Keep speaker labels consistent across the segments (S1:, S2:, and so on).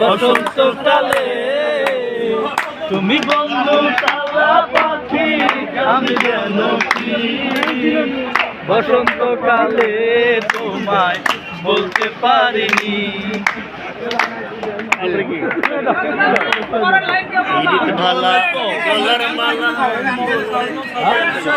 S1: বসন্তকালে তুমি বন্ধু তারা পাখি আমি যেন বসন্তকালে তোমায় বলতে পারিনি
S2: মালা
S3: আচ্ছা।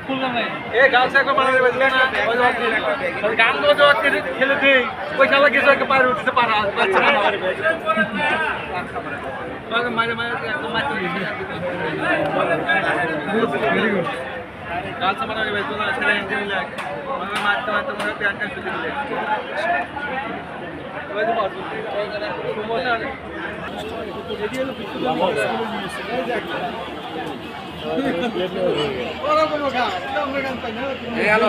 S1: ए
S3: गाल से को मारे बदले ना और बात नहीं और गाल को जो के खेले थे कोई साला किसी के पार उठते पार पार चला मारे तो मारे मारे तो मारे गाल से मारे बदले ना अच्छा नहीं मिला मगर मारते मारते मेरा प्यार का सुधर गया वैसे बात सुमोसा रेडियो पे 上，啊，社上本来就。